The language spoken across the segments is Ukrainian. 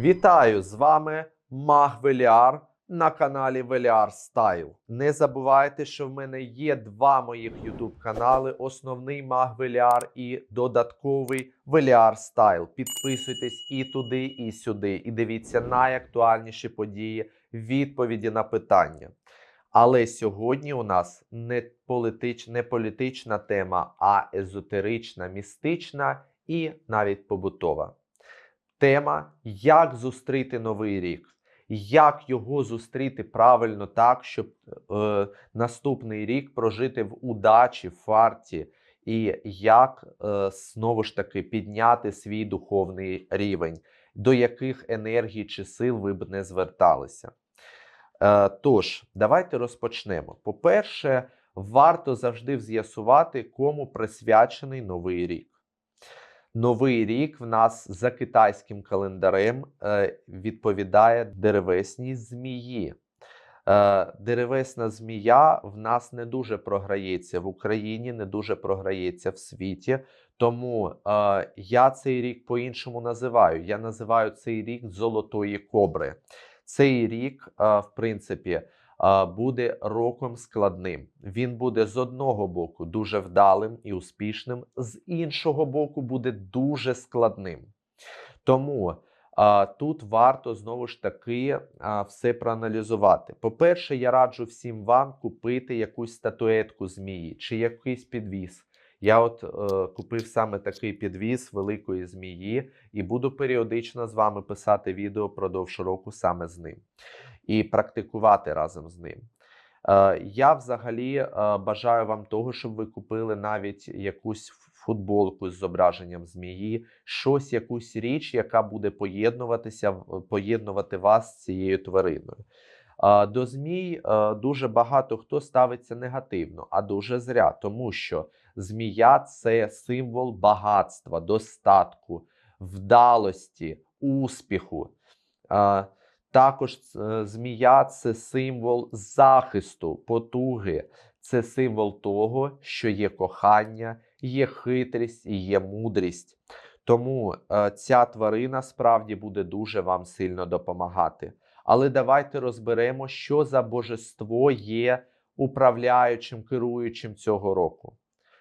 Вітаю з вами Маг Веліар на каналі Веліар Стайл. Не забувайте, що в мене є два моїх YouTube канали: основний Маг Веліар і додатковий Веліар Стайл. Підписуйтесь і туди, і сюди, і дивіться найактуальніші події, відповіді на питання. Але сьогодні у нас не, політич, не політична тема, а езотерична, містична і навіть побутова. Тема, як зустріти новий рік, як його зустріти правильно так, щоб е, наступний рік прожити в удачі, в фарті, і як е, знову ж таки підняти свій духовний рівень, до яких енергій чи сил ви б не зверталися. Е, тож, давайте розпочнемо. По-перше, варто завжди з'ясувати, кому присвячений новий рік. Новий рік в нас за китайським календарем е, відповідає деревесній змії. Е, деревесна змія в нас не дуже програється в Україні, не дуже програється в світі. Тому е, я цей рік по-іншому називаю. Я називаю цей рік золотої кобри. Цей рік, е, в принципі, буде роком складним. Він буде з одного боку дуже вдалим і успішним, з іншого боку, буде дуже складним. Тому тут варто знову ж таки все проаналізувати. По-перше, я раджу всім вам купити якусь статуетку змії чи якийсь підвіз. Я от е, купив саме такий підвіз великої змії і буду періодично з вами писати відео продовж року саме з ним і практикувати разом з ним. Е, я взагалі е, бажаю вам того, щоб ви купили навіть якусь футболку з зображенням змії, щось, якусь річ, яка буде поєднуватися, поєднувати вас з цією твариною. Е, До змій дуже багато хто ставиться негативно, а дуже зря, тому що змія це символ багатства, достатку, вдалості, успіху. Також е, змія це символ захисту, потуги, це символ того, що є кохання, є хитрість і є мудрість. Тому е, ця тварина справді буде дуже вам сильно допомагати. Але давайте розберемо, що за божество є управляючим, керуючим цього року.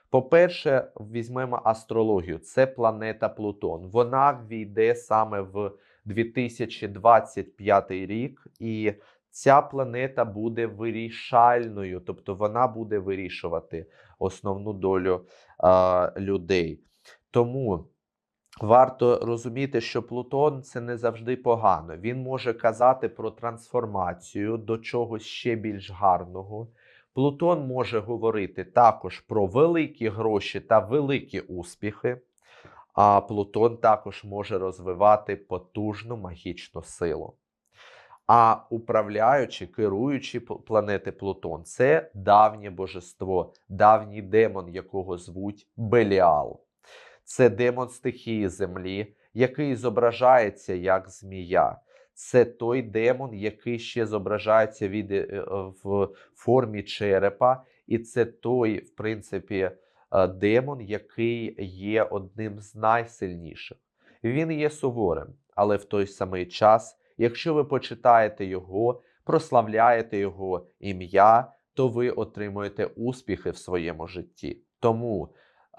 По-перше, візьмемо астрологію. Це планета Плутон. Вона війде саме в 2025 рік, і ця планета буде вирішальною, тобто вона буде вирішувати основну долю е, людей. Тому варто розуміти, що Плутон це не завжди погано. Він може казати про трансформацію до чогось ще більш гарного. Плутон може говорити також про великі гроші та великі успіхи. А Плутон також може розвивати потужну магічну силу. А управляючи, керуючи планети Плутон, це давнє божество, давній демон, якого звуть Беліал. Це демон стихії землі, який зображається як змія. Це той демон, який ще зображається від, е, в формі черепа, і це той, в принципі, е, демон, який є одним з найсильніших. Він є суворим, але в той самий час, якщо ви почитаєте його, прославляєте його ім'я, то ви отримуєте успіхи в своєму житті. Тому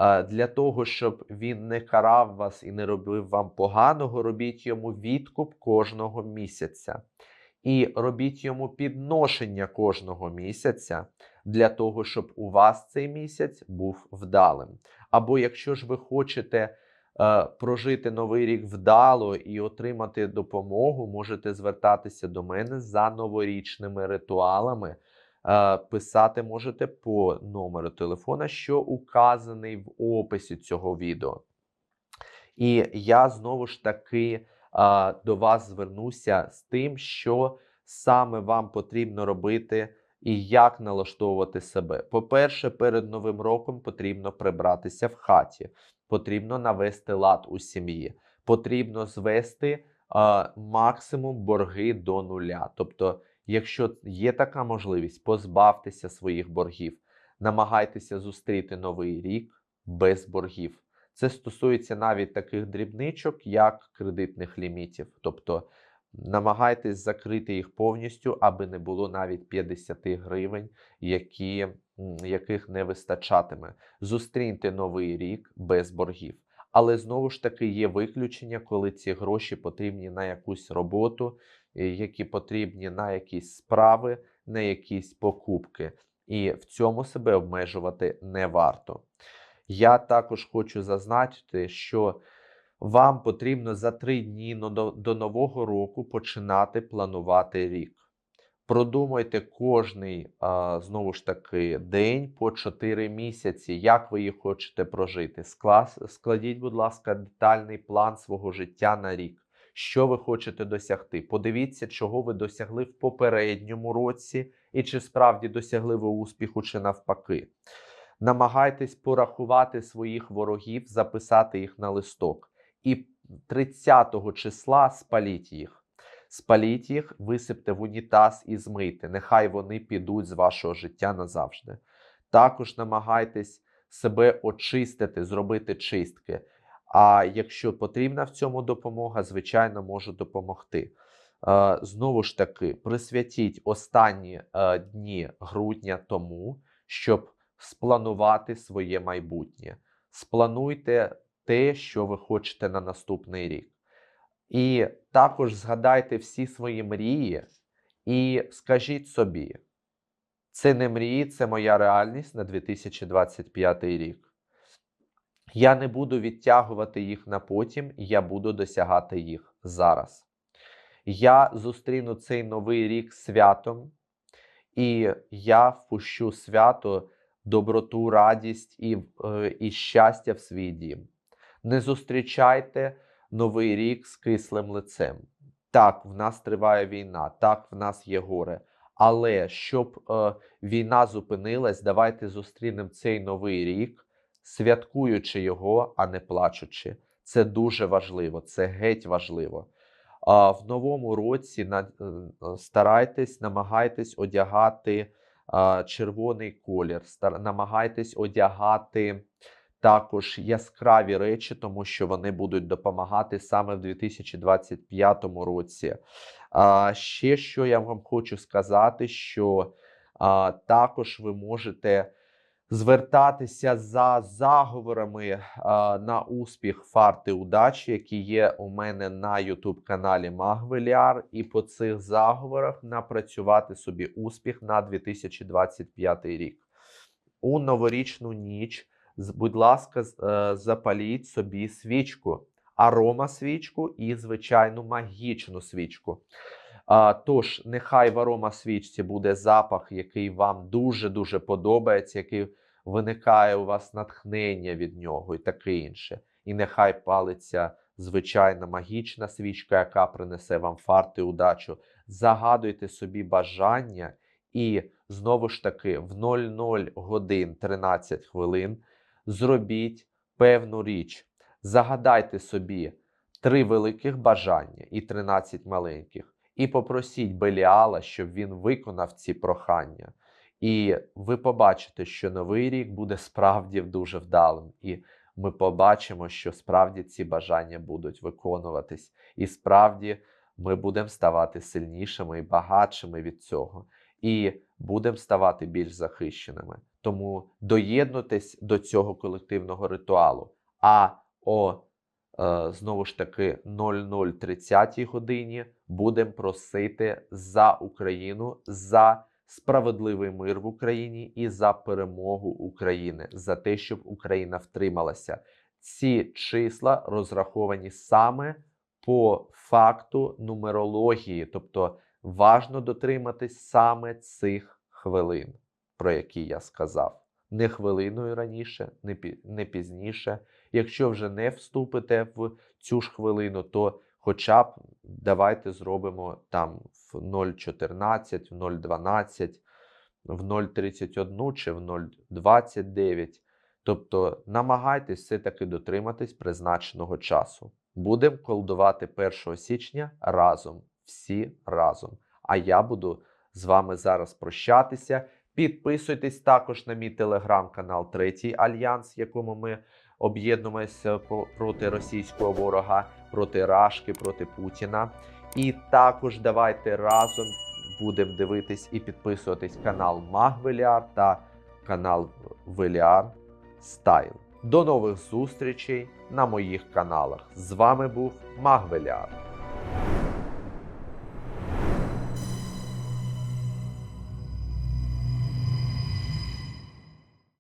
е, для того, щоб він не карав вас і не робив вам поганого, робіть йому відкуп кожного місяця. І робіть йому підношення кожного місяця для того, щоб у вас цей місяць був вдалим. Або якщо ж ви хочете е, прожити новий рік вдало і отримати допомогу, можете звертатися до мене за новорічними ритуалами. Е, писати можете по номеру телефона, що указаний в описі цього відео. І я знову ж таки до вас звернуся з тим, що саме вам потрібно робити і як налаштовувати себе. По-перше, перед новим роком потрібно прибратися в хаті, потрібно навести лад у сім'ї, потрібно звести а, максимум борги до нуля. Тобто, якщо є така можливість, позбавтеся своїх боргів, намагайтеся зустріти новий рік без боргів. Це стосується навіть таких дрібничок, як кредитних лімітів. Тобто намагайтесь закрити їх повністю, аби не було навіть 50 гривень, які, яких не вистачатиме. Зустріньте новий рік без боргів. Але знову ж таки є виключення, коли ці гроші потрібні на якусь роботу, е, які потрібні на якісь справи, на якісь покупки. І в цьому себе обмежувати не варто. Я також хочу зазначити, що вам потрібно за три дні до, нового року починати планувати рік. Продумайте кожний знову ж таки день по 4 місяці, як ви їх хочете прожити. Складіть, будь ласка, детальний план свого життя на рік. Що ви хочете досягти? Подивіться, чого ви досягли в попередньому році, і чи справді досягли ви успіху, чи навпаки. Намагайтесь порахувати своїх ворогів, записати їх на листок. І 30 числа спаліть їх. Спаліть їх, висипте в унітаз і змийте. Нехай вони підуть з вашого життя назавжди. Також намагайтесь себе очистити, зробити чистки. А якщо потрібна в цьому допомога, звичайно, можу допомогти. Е, Знову ж таки, присвятіть останні е, дні грудня тому, щоб спланувати своє майбутнє. Сплануйте те, що ви хочете на наступний рік. І також згадайте всі свої мрії і скажіть собі: це не мрії, це моя реальність на 2025 рік. Я не буду відтягувати їх на потім, я буду досягати їх зараз. Я зустріну цей новий рік святом, і я впущу свято, доброту, радість і, е, і щастя в свій дім. Не зустрічайте новий рік з кислим лицем. Так, в нас триває війна, так, в нас є горе. Але щоб е, війна зупинилась, давайте зустрінемо цей новий рік, святкуючи його, а не плачучи. Це дуже важливо, це геть важливо. А в новому році на, е, старайтесь, намагайтесь одягати червоний колір, намагайтесь одягати також яскраві речі, тому що вони будуть допомагати саме в 2025 році. Ще що я вам хочу сказати, що також ви можете звертатися за заговорами а, на успіх фарти удачі, які є у мене на youtube каналі Магвеліар, і по цих заговорах напрацювати собі успіх на 2025 рік. У новорічну ніч, будь ласка, е, запаліть собі свічку, арома свічку і звичайну магічну свічку. Тож, нехай в арома свічці буде запах, який вам дуже-дуже подобається, який виникає у вас натхнення від нього і таке інше. І нехай палиться звичайна магічна свічка, яка принесе вам фарт і удачу. Загадуйте собі бажання, і знову ж таки в 00 годин 13 хвилин зробіть певну річ. Загадайте собі три великих бажання і 13 маленьких. І попросіть Беліала, щоб він виконав ці прохання. І ви побачите, що новий рік буде справді дуже вдалим. І ми побачимо, що справді ці бажання будуть виконуватись. І справді ми будемо ставати сильнішими і багатшими від цього. І будемо ставати більш захищеними. Тому доєднуйтесь до цього колективного ритуалу. А о е, знову ж таки 00.30 годині будемо просити за Україну, за справедливий мир в Україні і за перемогу України, за те, щоб Україна втрималася. Ці числа розраховані саме по факту нумерології, тобто важно дотриматись саме цих хвилин, про які я сказав. Не хвилиною раніше, не, пі- пізніше. Якщо вже не вступите в цю ж хвилину, то хоча б давайте зробимо там в 0,14, в 0,12, в 0,31 чи в 0,29. Тобто намагайтесь все-таки дотриматись призначеного часу. Будемо колдувати 1 січня разом, всі разом. А я буду з вами зараз прощатися. Підписуйтесь також на мій телеграм-канал Третій Альянс, якому ми об'єднуємося проти російського ворога, проти Рашки, проти Путіна. І також давайте разом будемо дивитись і підписуватись канал Магвеліар та канал Веліар Стайл. До нових зустрічей на моїх каналах. З вами був Магвеліар.